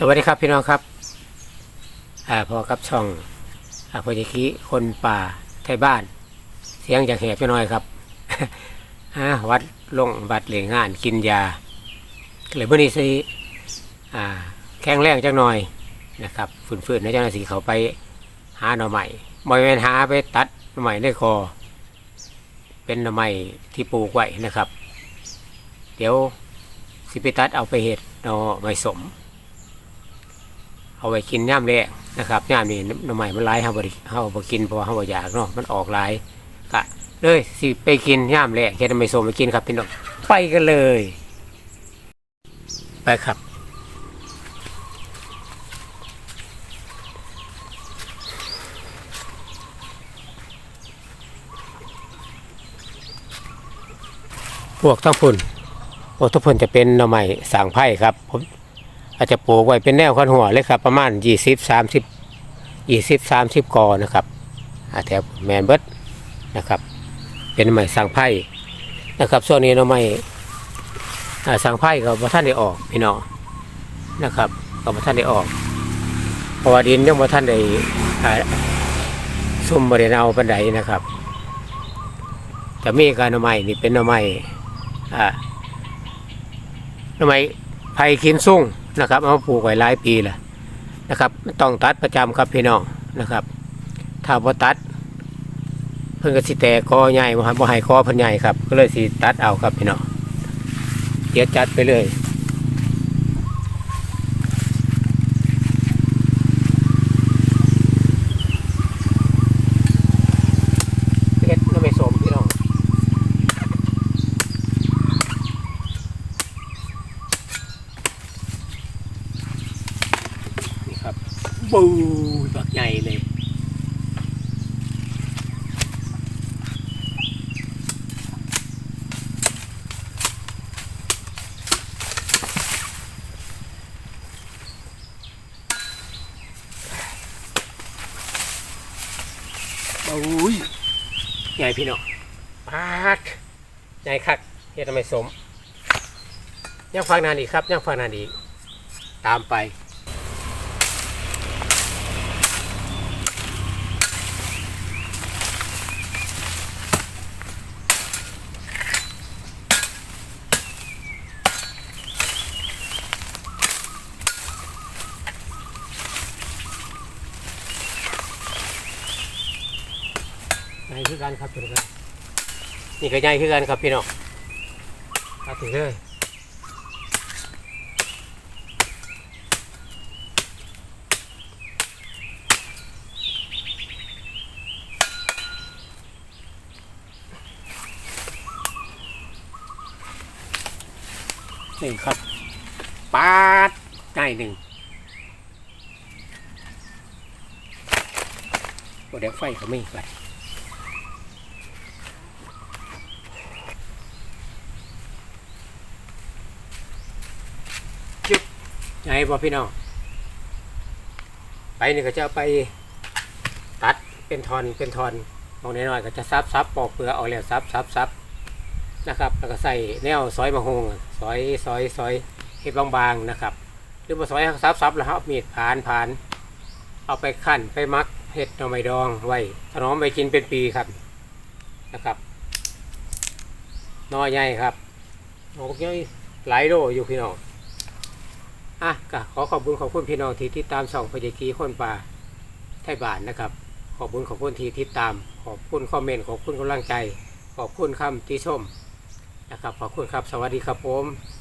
สวัสดีครับพี่น้องครับอพอกับช่องอาพอจคิคนป่าไทยบ้าน เสียงจากแหบไปหน่อยครับวัดลงบัดเหลงงานกินยาเลยเมื่อนี้สิอ่แข็งแรงจังหน่อยนะครับฝืนๆนะเจ้าหน้าที่เขาไปหาหน่อใหม่บริเวณหาไปตัดหน่อใหม่ในคอ เป็นหน่อใหม่ที่ปลูกไว้นะครับ เดี๋ยวสิไปตัดเอาไปเห็ดหน่อไม้สม เอาไว้กินย่ามแรกนะครับย่ามนี่น้ำใหม่มันหลายเฮาบ่ได้เฮาบ่กินเพราะว่าเฮาบ่อยากเนาะมันออกหลายกะเลยสิไปกินย่ามแรกเฮ็ดน้ไม่สมไปกินครับพี่น้องไปกันเลย ไปครับพวกทั้งพุ่นพวกทุกพุ่นจะเป็นหน่อไม้สางไผ่ครับผม อาจจะปลูกไว้เป็นแนวคันหัวเลยครับ ประมาณ20 30 20 30กอนะครับอาแถวแมนเบิร์ดนะครับ เป็นไม้สังไพ่นะครับ ส่วนนี้เราไม้อ่าสังไพ่ก็บ่ท่านได้ออกพี่น้องนะครับก็บ่ท่านได้ออกเพราะว่าดินยังบ่ท่านได้ซุ่มบริเนาปันไดนะครับจะมีการหน่อไม้นี่เป็นหน่อไม้อ่าหน่อไม้ไผ่ขินสุ่ง นะครับ เอาปลูกไว้หลายปีแล้วนะครับ ต้องตัดประจำครับพี่น้องนะครับ ถ้าบ่ตัด เพิ่นก็สิแตกกอใหญ่บ่ให้บ่ให้กอเพิ่นใหญ่ครับ ก็เลยสิตัดเอาครับพี่น้องเดี๋ยวจัดไปเลยเฮ็ดน้ำไม่สมพี่น้อง นี่ ครับบูบักใหญ่เลยบูยใหญ่พี่น้องปาดใหญ่คักเฮ็ดทำไมสม ยังฟังนานอีกครับ ยังฟังนานอีก ตามไป ใหญ่คือกันครับพี่น้องนี่ก็ใหญ่คือกันครับพี่น้องเอาถึงเลยนี่ครับปาดใหญ่หนึ่งโอ้เดี๋ยวไฟเขาไม่ไป ไงบอพี่น้องไปนี่ก็จะไปตัดเป็นทอนเป็นทอนมองน้อยๆก็จะซับซับปอกเปลือกเอาแล้วซับซับซับนะครับ แล้วก็ใส่แนวซอยมะฮงซอยซอยซอยเห็ดบางๆนะครับ หรือมาซอยซับซับแล้วครับมีดผ่านผ่าน เอาไปขั้นไปมักเห็ดหน่อไม้ดองไว้ถนอมไปกินเป็นปีครับนะครับหนอใหญ่ครับโอ้ยหลายโลอยู่พี่น้อง อะก็ขอขอบคุณขอบคุณพี่น้องที่ติดตามส่องพยากีคนป่าไทยบ้านนะครับ ขอบคุณขอบคุณที่ติดตาม ขอบคุณคอมเมนต์ขอบคุณกำลังใจ ขอบคุณคำที่ชมนะครับขอบคุณครับสวัสดีครับผม